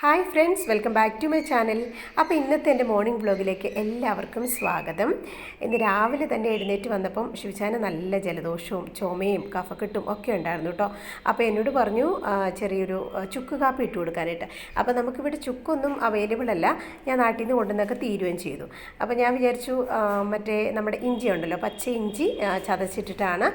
Hi friends welcome back to my channel. അപ്പോൾ ഇന്നത്തെ എന്റെ മോർണിംഗ് വ്ലോഗിലേക്ക് എല്ലാവർക്കും സ്വാഗതം. ഇന്ന് രാവിലെ തന്നെ എഴുന്നേറ്റ് വന്നപ്പം ശിവചാന നല്ല ജലദോഷവും ചുമയും കഫക്കെട്ടും ഒക്കെ ഉണ്ടായിരുന്നു കേട്ടോ. അപ്പോൾ എന്നോട് പറഞ്ഞു ചെറിയൊരു ചുക്ക് കാപ്പി ഇട്ട് കൊടുക്കാനായിട്ട്. അപ്പോൾ നമുക്കിവിടെ ചുക്കൊന്നും അവൈലബിൾ അല്ല. ഞാൻ നാട്ടിൽ നിന്ന് കൊണ്ടുവന്നൊക്കെ തീരുകയും ചെയ്തു. അപ്പോൾ ഞാൻ വിചാരിച്ചു മറ്റേ നമ്മുടെ ഇഞ്ചി ഉണ്ടല്ലോ പച്ച ഇഞ്ചി ചതച്ചിട്ടിട്ടാണ്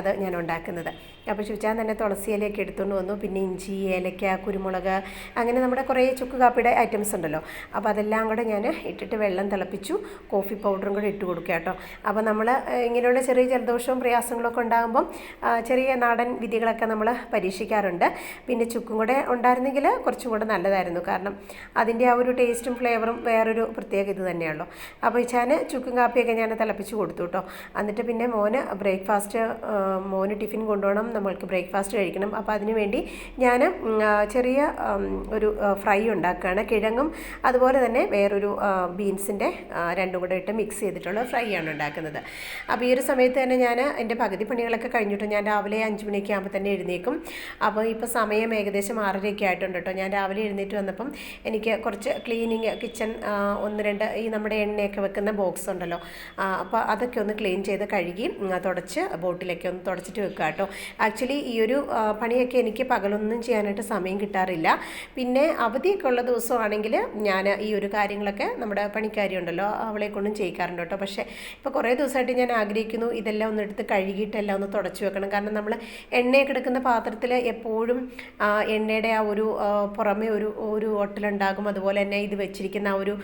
അത് ഞാൻ ഉണ്ടാക്കുന്നത്. അപ്പോൾ ശിവചാൻ തന്നെ തുളസി ഇലയൊക്കെ എടുത്തുകൊണ്ട് വന്നു. പിന്നെ ഇഞ്ചി ഏലക്ക കുരുമുളക് അങ്ങനെ നമ്മുടെ കുറേ ചുക്ക് കാപ്പിയുടെ ഐറ്റംസ് ഉണ്ടല്ലോ. അപ്പോൾ അതെല്ലാം കൂടെ ഞാൻ ഇട്ടിട്ട് വെള്ളം തിളപ്പിച്ചു കോഫി പൗഡറും കൂടെ ഇട്ട് കൊടുക്കുക കേട്ടോ. അപ്പോൾ നമ്മൾ ഇങ്ങനെയുള്ള ചെറിയ ജലദോഷവും പ്രയാസങ്ങളൊക്കെ ഉണ്ടാകുമ്പം ചെറിയ നാടൻ വിധികളൊക്കെ നമ്മൾ പരീക്ഷിക്കാറുണ്ട്. പിന്നെ ചുക്കും കൂടെ ഉണ്ടായിരുന്നെങ്കിൽ കുറച്ചും കൂടെ നല്ലതായിരുന്നു. കാരണം അതിന്റെ ആ ഒരു ടേസ്റ്റും ഫ്ലേവറും വേറൊരു പ്രത്യേക ഇത് തന്നെയുള്ളൂ അപ്പോൾ ഞാൻ ചുക്കും കാപ്പിയൊക്കെ ഞാൻ തിളപ്പിച്ച് കൊടുത്തു കേട്ടോ. എന്നിട്ട് പിന്നെ മോന് ബ്രേക്ക്ഫാസ്റ്റ് മോന് ടിഫിൻ കൊണ്ടുപോകണം നമ്മൾക്ക് ബ്രേക്ക്ഫാസ്റ്റ് കഴിക്കണം. അപ്പോൾ അതിനുവേണ്ടി ഞാൻ ചെറിയ ഒരു ഫ്രൈ ഉണ്ടാക്കുകയാണ്. കിഴങ്ങും അതുപോലെ തന്നെ വേറൊരു ബീൻസിന്റെ രണ്ടും കൂടെ ഇട്ട് മിക്സ് ചെയ്തിട്ടുള്ള ഫ്രൈ ആണ് ഉണ്ടാക്കുന്നത്. അപ്പോൾ ഈ ഒരു സമയത്ത് തന്നെ ഞാൻ എന്റെ പകുതി പണികളൊക്കെ കഴിഞ്ഞിട്ട് ഞാൻ രാവിലെ അഞ്ച് മണിയൊക്കെ ആകുമ്പോൾ തന്നെ എഴുന്നേക്കും. അപ്പോൾ ഇപ്പോൾ സമയം ഏകദേശം ആറരയൊക്കെ ആയിട്ടുണ്ട് കേട്ടോ. ഞാൻ രാവിലെ എഴുന്നേറ്റ് വന്നപ്പം എനിക്ക് കുറച്ച് ക്ലീനിങ് കിച്ചൺ ഒന്ന് രണ്ട് ഈ നമ്മുടെ എണ്ണയൊക്കെ വെക്കുന്ന ബോക്സ് ഉണ്ടല്ലോ. അപ്പോൾ അതൊക്കെ ഒന്ന് ക്ലീൻ ചെയ്ത് കഴുകി തുടച്ച് ബോട്ടിലൊക്കെ ഒന്ന് തുടച്ചിട്ട് വെക്കുക കേട്ടോ. ആക്ച്വലി ഈ ഒരു പണിയൊക്കെ എനിക്ക് പകലൊന്നും ചെയ്യാനായിട്ട് സമയം കിട്ടാറില്ല. പിന്നെ അവധിയൊക്കെ ഉള്ള ദിവസമാണെങ്കിൽ ഞാൻ ഈ ഒരു കാര്യങ്ങളൊക്കെ നമ്മുടെ പണിക്കാരി ഉണ്ടല്ലോ അവളെ കൊണ്ടും ചെയ്യിക്കാറുണ്ട് കേട്ടോ. പക്ഷേ ഇപ്പോൾ കുറേ ദിവസമായിട്ട് ഞാൻ ആഗ്രഹിക്കുന്നു ഇതെല്ലാം ഒന്ന് എടുത്ത് കഴുകിയിട്ടെല്ലാം ഒന്ന് തുടച്ചു വെക്കണം. കാരണം നമ്മൾ എണ്ണയൊക്കെ കിടക്കുന്ന പാത്രത്തിൽ എപ്പോഴും എണ്ണയുടെ ആ ഒരു പുറമേ ഒരു ഒരു ഒട്ടലുണ്ടാകും. അതുപോലെ തന്നെ ഇത് വെച്ചിരിക്കുന്ന ആ ഒരു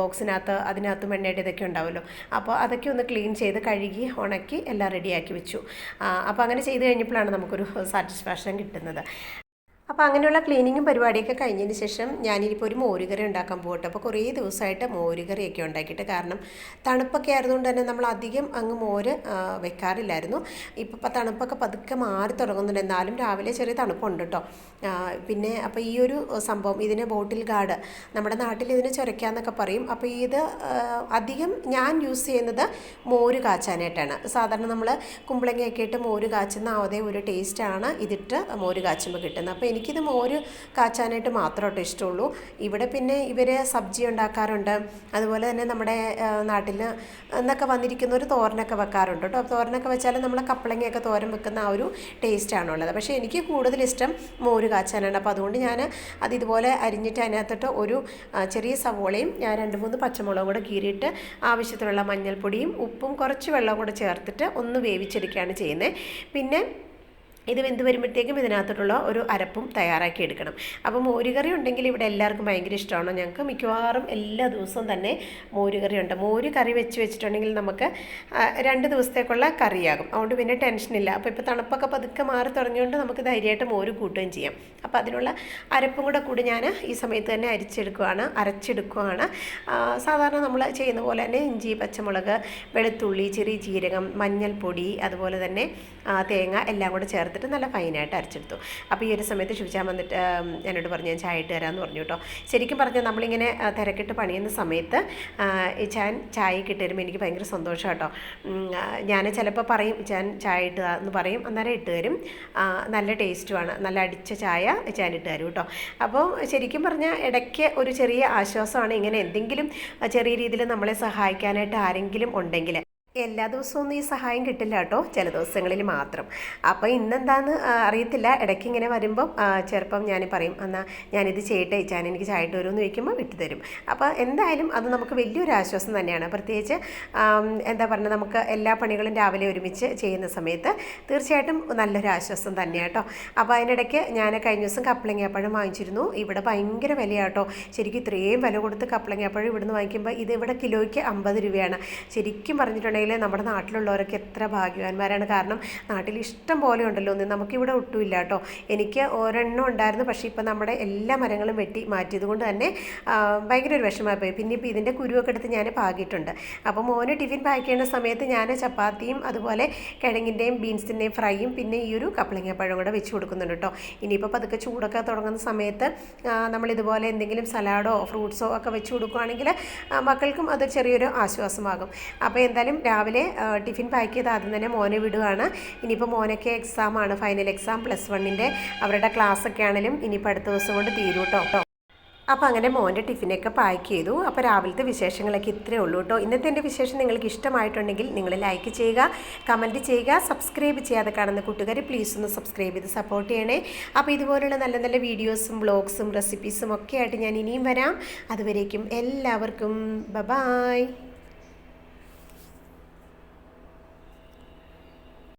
ബോക്സിനകത്ത് അതിനകത്തും എണ്ണയുടെ ഇതൊക്കെ ഉണ്ടാവുമല്ലോ. അപ്പോൾ അതൊക്കെ ഒന്ന് ക്ലീൻ ചെയ്ത് കഴുകി ഉണക്കി എല്ലാം റെഡിയാക്കി വെച്ചു. അപ്പോൾ അങ്ങനെ ചെയ്ത് കഴിഞ്ഞപ്പോഴാണ് നമുക്കൊരു സാറ്റിസ്ഫാക്ഷൻ കിട്ടുന്നത്. അപ്പോൾ അങ്ങനെയുള്ള ക്ലീനിങ്ങും പരിപാടിയൊക്കെ കഴിഞ്ഞതിന് ശേഷം ഞാനിപ്പോൾ ഒരു മോരുകറി ഉണ്ടാക്കാൻ പോകട്ടെ. അപ്പോൾ കുറേ ദിവസമായിട്ട് മോരുകറിയൊക്കെ ഉണ്ടാക്കിയിട്ട് കാരണം തണുപ്പൊക്കെ ആയതുകൊണ്ട് തന്നെ നമ്മൾ അധികം അങ്ങ് മോര് വെക്കാറില്ലായിരുന്നു. ഇപ്പോൾ തണുപ്പൊക്കെ പതുക്കെ മാറി തുടങ്ങുന്നുണ്ട്. എന്നാലും രാവിലെ ചെറിയ തണുപ്പുണ്ട് കേട്ടോ പിന്നെ അപ്പോൾ ഈ ഒരു സംഭവം ഇതിനെ ബോട്ടിൽ ഗാർഡ് നമ്മുടെ നാട്ടിൽ ഇതിനെ ചുരയ്ക്കാന്നൊക്കെ പറയും. അപ്പോൾ ഇത് അധികം ഞാൻ യൂസ് ചെയ്യുന്നത് മോര് കാച്ചാനായിട്ടാണ്. സാധാരണ നമ്മൾ കുമ്പളങ്ങയൊക്കെ ഇട്ട് മോര് കാച്ചുന്ന അതേ ഒരു ടേസ്റ്റാണ് ഇതിട്ട് മോര് കാച്ചുമ്പോൾ കിട്ടുന്നത്. അപ്പോൾ എനിക്കിത് മോര് കാച്ചാനായിട്ട് മാത്രമേ കേട്ടോ ഇഷ്ടമുള്ളൂ. ഇവിടെ പിന്നെ ഇവർ സബ്ജി ഉണ്ടാക്കാറുണ്ട്. അതുപോലെ തന്നെ നമ്മുടെ നാട്ടിൽ എന്നൊക്കെ വന്നിരിക്കുന്ന ഒരു തോരനൊക്കെ വെക്കാറുണ്ട് കേട്ടോ. തോരനൊക്കെ വെച്ചാൽ നമ്മൾ കപ്പളങ്ങയൊക്കെ തോരൻ വെക്കുന്ന ആ ഒരു ടേസ്റ്റാണുള്ളത്. പക്ഷേ എനിക്ക് കൂടുതൽ ഇഷ്ടം മോര് കാച്ചാനാണ്. അപ്പോൾ അതുകൊണ്ട് ഞാൻ അത് ഇതുപോലെ അരിഞ്ഞിട്ട് അതിനകത്തിട്ട് ഒരു ചെറിയ സവോളയും ഞാൻ രണ്ട് മൂന്ന് പച്ചമുളകും കൂടെ കീറിയിട്ട് ആവശ്യത്തിനുള്ള മഞ്ഞൾപ്പൊടിയും ഉപ്പും കുറച്ച് വെള്ളവും കൂടെ ചേർത്തിട്ട് ഒന്ന് വേവിച്ചെടുക്കുകയാണ് ചെയ്യുന്നത്. പിന്നെ ഇത് വെന്ത് വരുമ്പോഴത്തേക്കും ഇതിനകത്തോട്ടുള്ള ഒരു അരപ്പും തയ്യാറാക്കി എടുക്കണം. അപ്പോൾ മോരുകറി ഉണ്ടെങ്കിൽ ഇവിടെ എല്ലാവർക്കും ഭയങ്കര ഇഷ്ടമാണ്. ഞങ്ങൾക്ക് മിക്കവാറും എല്ലാ ദിവസവും തന്നെ മോരുകറി ഉണ്ട്. മോര് കറി വെച്ച് വെച്ചിട്ടുണ്ടെങ്കിൽ നമുക്ക് രണ്ട് ദിവസത്തേക്കുള്ള കറിയാകും. അതുകൊണ്ട് പിന്നെ ടെൻഷനില്ല അപ്പോൾ ഇപ്പോൾ തണുപ്പൊക്കെ പതുക്കെ മാറി തുടങ്ങിയുകൊണ്ട് നമുക്ക് ധൈര്യമായിട്ട് മോര് കൂട്ടുകയും ചെയ്യാം. അപ്പോൾ അതിനുള്ള അരപ്പും കൂടെ കൂടി ഞാൻ ഈ സമയത്ത് തന്നെ അരിച്ചെടുക്കുകയാണ് അരച്ചെടുക്കുകയാണ് സാധാരണ നമ്മൾ ചെയ്യുന്ന പോലെ തന്നെ ഇഞ്ചി പച്ചമുളക് വെളുത്തുള്ളി ചെറിയ ജീരകം മഞ്ഞൾപ്പൊടി അതുപോലെ തന്നെ തേങ്ങ എല്ലാം കൂടെ ചേർത്തിട്ട് നല്ല ഫൈനായിട്ട് അരച്ചെടുത്തു. അപ്പോൾ ഈ ഒരു സമയത്ത് ശുചിച്ചാൽ വന്നിട്ട് എന്നോട് പറഞ്ഞു ഞാൻ ചായ ഇട്ട് തരാമെന്ന് പറഞ്ഞു കേട്ടോ. ശരിക്കും പറഞ്ഞാൽ നമ്മളിങ്ങനെ തിരക്കിട്ട് പണിയുന്ന സമയത്ത് ഈ ചാൻ ചായ കിട്ടുമ്പോൾ എനിക്ക് ഭയങ്കര സന്തോഷം കേട്ടോ. ഞാൻ ചിലപ്പോൾ പറയും ചാൻ ചായ ഇട്ട് എന്ന് പറയും. അന്നേരം ഇട്ട് തരും. നല്ല ടേസ്റ്റുമാണ്. നല്ല അടിച്ച ചായ ചാൻ ഇട്ട് തരും കേട്ടോ. അപ്പോൾ ശരിക്കും പറഞ്ഞാൽ ഇടയ്ക്ക് ഒരു ചെറിയ ആശ്വാസമാണ് ഇങ്ങനെ എന്തെങ്കിലും ചെറിയ രീതിയിൽ നമ്മളെ സഹായിക്കാനായിട്ട് ആരെങ്കിലും ഉണ്ടെങ്കിൽ എല്ലാ ദിവസവും ഈ സഹായം കിട്ടില്ല കേട്ടോ ചില ദിവസങ്ങളിൽ മാത്രം. അപ്പോൾ ഇന്നെന്താന്ന് അറിയത്തില്ല. ഇടയ്ക്ക് ഇങ്ങനെ വരുമ്പം ചെറുപ്പം ഞാൻ പറയും എന്നാൽ ഞാനിത് ചെയ്യട്ടെ ഞാൻ എനിക്ക് ചായട്ട് വരുമെന്ന് ചോദിക്കുമ്പോൾ വിട്ടുതരും അപ്പോൾ എന്തായാലും അത് നമുക്ക് വലിയൊരു ആശ്വാസം തന്നെയാണ്. പ്രത്യേകിച്ച് എന്താ പറയുക നമുക്ക് എല്ലാ പണികളും രാവിലെ ഒരുമിച്ച് ചെയ്യുന്ന സമയത്ത് തീർച്ചയായിട്ടും നല്ലൊരു ആശ്വാസം തന്നെയാണ് കേട്ടോ. അപ്പോൾ അതിനിടയ്ക്ക് ഞാൻ കഴിഞ്ഞ ദിവസം കപ്പളങ്ങാപ്പഴം വാങ്ങിച്ചിരുന്നു. ഇവിടെ ഭയങ്കര വിലയാട്ടോ ശരിക്കും ഇത്രയും വില കൊടുത്ത് കപ്പളങ്ങാപ്പഴം ഇവിടുന്ന് വാങ്ങിക്കുമ്പോൾ ഇത് ഇവിടെ കിലോയ്ക്ക് അമ്പത് രൂപയാണ്. ശരിക്കും പറഞ്ഞിട്ടുണ്ടെങ്കിൽ നമ്മുടെ നാട്ടിലുള്ളവരൊക്കെ എത്ര ഭാഗ്യവാന്മാരാണ്. കാരണം നാട്ടിൽ ഇഷ്ടം പോലെ ഉണ്ടല്ലോ ഒന്ന് നമുക്കിവിടെ ഒട്ടുമില്ല കേട്ടോ. എനിക്ക് ഒരെണ്ണം ഉണ്ടായിരുന്നു പക്ഷേ ഇപ്പം നമ്മുടെ എല്ലാ മരങ്ങളും വെട്ടി മാറ്റിയത് കൊണ്ട് തന്നെ ഭയങ്കര ഒരു വിഷമമായി പോയി. പിന്നെ ഇപ്പോൾ ഇതിന്റെ കുരുവൊക്കെ എടുത്ത് ഞാൻ പാകിയിട്ടുണ്ട്. അപ്പോൾ മോന് ടിഫിൻ പാക്ക് ചെയ്യുന്ന സമയത്ത് ഞാൻ ചപ്പാത്തിയും അതുപോലെ കിഴങ്ങിന്റെയും ബീൻസിന്റെയും ഫ്രൈയും പിന്നെ ഈ ഒരു കപ്പളങ്ങാപ്പഴം കൂടെ വെച്ച് കൊടുക്കുന്നുണ്ട് കേട്ടോ. ഇനിയിപ്പോൾ പതുക്കെ ചൂടൊക്കെ തുടങ്ങുന്ന സമയത്ത് നമ്മൾ നമ്മളിതുപോലെ എന്തെങ്കിലും സലാഡോ ഫ്രൂട്ട്സോ ഒക്കെ വെച്ച് കൊടുക്കുകയാണെങ്കിൽ മക്കൾക്കും അത് ചെറിയൊരു ആശ്വാസമാകും. അപ്പോൾ എന്തായാലും രാവിലെ ടിഫിൻ പാക്ക് ചെയ്ത് ആദ്യം തന്നെ മോനെ വിടുകയാണ് ഇനിയിപ്പോൾ മോനൊക്കെ എക്സാമാണ് ഫൈനൽ എക്സാം പ്ലസ് വണ്ണിന്റെ അവരുടെ ക്ലാസ്സൊക്കെ ആണെങ്കിലും ഇനിയിപ്പോൾ അടുത്ത ദിവസം കൊണ്ട് തീരും കേട്ടോ അപ്പോൾ അങ്ങനെ മോന്റെ ടിഫിനൊക്കെ പാക്ക് ചെയ്തു. അപ്പോൾ രാവിലത്തെ വിശേഷങ്ങളൊക്കെ ഇത്രയേ ഉള്ളൂ കേട്ടോ ഇന്നത്തെ എന്റെ വിശേഷം നിങ്ങൾക്ക് ഇഷ്ടമായിട്ടുണ്ടെങ്കിൽ നിങ്ങൾ ലൈക്ക് ചെയ്യുക കമന്റ് ചെയ്യുക സബ്സ്ക്രൈബ് ചെയ്യാതെ കാണുന്ന കൂട്ടുകാർ പ്ലീസ് ഒന്ന് സബ്സ്ക്രൈബ് ചെയ്ത് സപ്പോർട്ട് ചെയ്യണേ. അപ്പോൾ ഇതുപോലുള്ള നല്ല നല്ല വീഡിയോസും ബ്ലോഗ്സും റെസിപ്പീസും ഒക്കെ ആയിട്ട് ഞാൻ ഇനിയും വരാം. അതുവരേക്കും എല്ലാവർക്കും ബ ബായ്